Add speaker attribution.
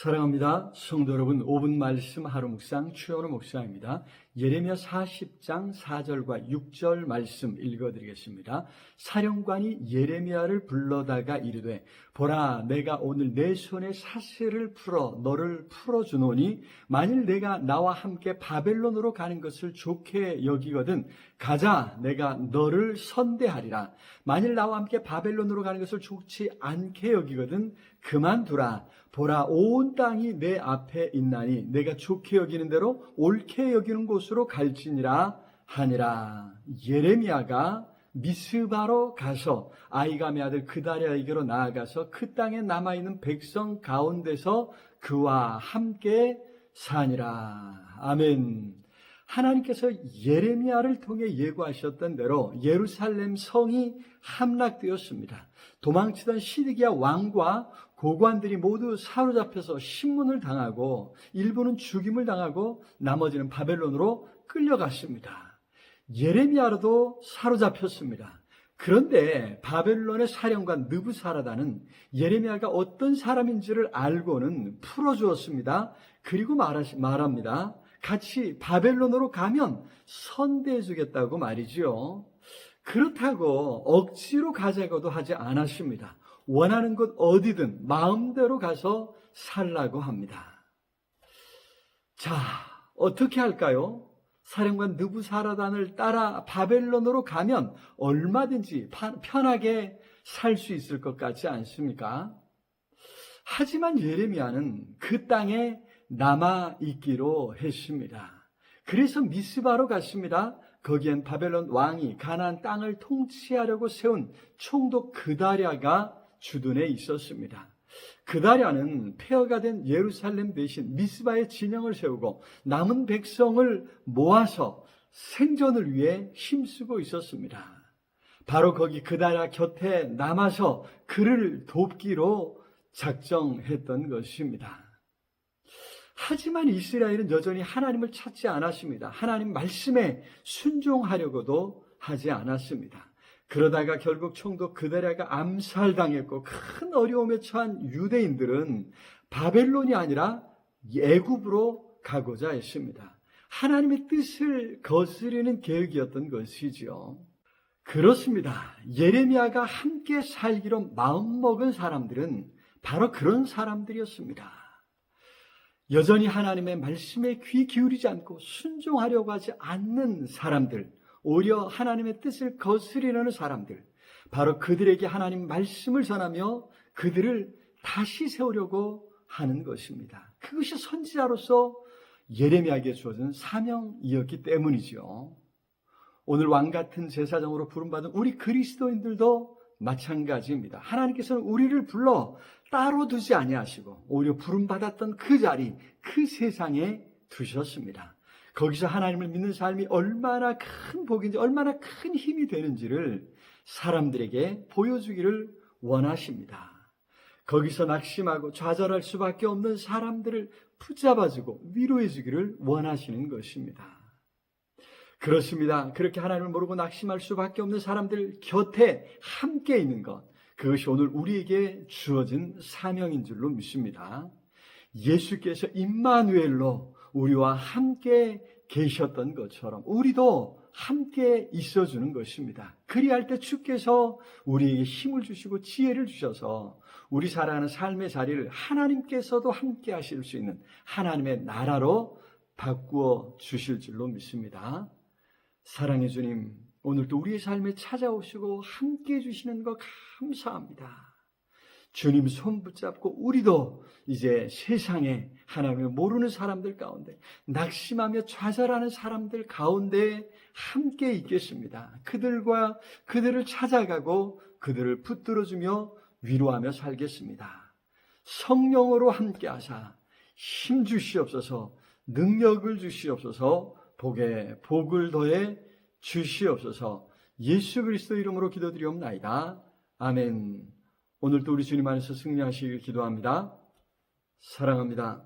Speaker 1: 사랑합니다. 성도 여러분, 5분 말씀 하루 묵상 추현우 목사입니다. 예레미야 40장 4절과 6절 말씀 읽어드리겠습니다. 사령관이 예레미야를 불러다가 이르되 보라 내가 오늘 내 손에 사슬을 풀어 너를 풀어주노니 만일 내가 나와 함께 바벨론으로 가는 것을 좋게 여기거든 가자 내가 너를 선대하리라 만일 나와 함께 바벨론으로 가는 것을 좋지 않게 여기거든 그만두라 보라 온 땅이 내 앞에 있나니 내가 좋게 여기는 대로 옳게 여기는 곳 으로 갈지니라 하니라 예레미야가 미스바로 가서 아이감의 아들 그다리아에게로 나아가서 그 땅에 남아 있는 백성 가운데서 그와 함께 사니라 아멘. 하나님께서 예레미야를 통해 예고하셨던 대로 예루살렘 성이 함락되었습니다. 도망치던 시드기야 왕과 고관들이 모두 사로잡혀서 신문을 당하고 일부는 죽임을 당하고 나머지는 바벨론으로 끌려갔습니다. 예레미야로도 사로잡혔습니다. 그런데 바벨론의 사령관 느부사라다는 예레미야가 어떤 사람인지를 알고는 풀어주었습니다. 그리고 말합니다. 같이 바벨론으로 가면 선대해 주겠다고 말이지요. 그렇다고 억지로 가자고도 하지 않았습니다. 원하는 곳 어디든 마음대로 가서 살라고 합니다. 자, 어떻게 할까요? 사령관 느부사라단을 따라 바벨론으로 가면 얼마든지 편하게 살 수 있을 것 같지 않습니까? 하지만 예레미야는 그 땅에 남아 있기로 했습니다. 그래서 미스바로 갔습니다. 거기엔 바벨론 왕이 가나안 땅을 통치하려고 세운 총독 그다랴가 주둔해 있었습니다. 그다랴는 폐허가 된 예루살렘 대신 미스바의 진영을 세우고 남은 백성을 모아서 생존을 위해 힘쓰고 있었습니다. 바로 거기 그다랴 곁에 남아서 그를 돕기로 작정했던 것입니다. 하지만 이스라엘은 여전히 하나님을 찾지 않았습니다. 하나님 말씀에 순종하려고도 하지 않았습니다. 그러다가 결국 총독 그다랴가 암살당했고 큰 어려움에 처한 유대인들은 바벨론이 아니라 애굽으로 가고자 했습니다. 하나님의 뜻을 거스르는 계획이었던 것이지요. 그렇습니다. 예레미야가 함께 살기로 마음먹은 사람들은 바로 그런 사람들이었습니다. 여전히 하나님의 말씀에 귀 기울이지 않고 순종하려고 하지 않는 사람들, 오히려 하나님의 뜻을 거스리려는 사람들, 바로 그들에게 하나님 말씀을 전하며 그들을 다시 세우려고 하는 것입니다. 그것이 선지자로서 예레미야에게 주어진 사명이었기 때문이죠. 오늘 왕 같은 제사장으로 부름받은 우리 그리스도인들도 마찬가지입니다. 하나님께서는 우리를 불러 따로 두지 아니하시고 오히려 부름 받았던 그 자리, 그 세상에 두셨습니다. 거기서 하나님을 믿는 삶이 얼마나 큰 복인지, 얼마나 큰 힘이 되는지를 사람들에게 보여주기를 원하십니다. 거기서 낙심하고 좌절할 수밖에 없는 사람들을 붙잡아주고 위로해주기를 원하시는 것입니다. 그렇습니다. 그렇게 하나님을 모르고 낙심할 수밖에 없는 사람들 곁에 함께 있는 것. 그것이 오늘 우리에게 주어진 사명인 줄로 믿습니다. 예수께서 임마누엘로 우리와 함께 계셨던 것처럼 우리도 함께 있어 주는 것입니다. 그리할 때 주께서 우리에게 힘을 주시고 지혜를 주셔서 우리 살아가는 삶의 자리를 하나님께서도 함께 하실 수 있는 하나님의 나라로 바꾸어 주실 줄로 믿습니다. 사랑의 주님, 오늘도 우리의 삶에 찾아오시고 함께 해주시는 것 감사합니다. 주님 손 붙잡고 우리도 이제 세상에 하나님을 모르는 사람들 가운데 낙심하며 좌절하는 사람들 가운데 함께 있겠습니다. 그들과 그들을 찾아가고 그들을 붙들어주며 위로하며 살겠습니다. 성령으로 함께 하사 힘 주시옵소서 능력을 주시옵소서 복에 복을 더해 주시옵소서 예수 그리스도 이름으로 기도드리옵나이다. 아멘. 오늘도 우리 주님 안에서 승리하시길 기도합니다. 사랑합니다.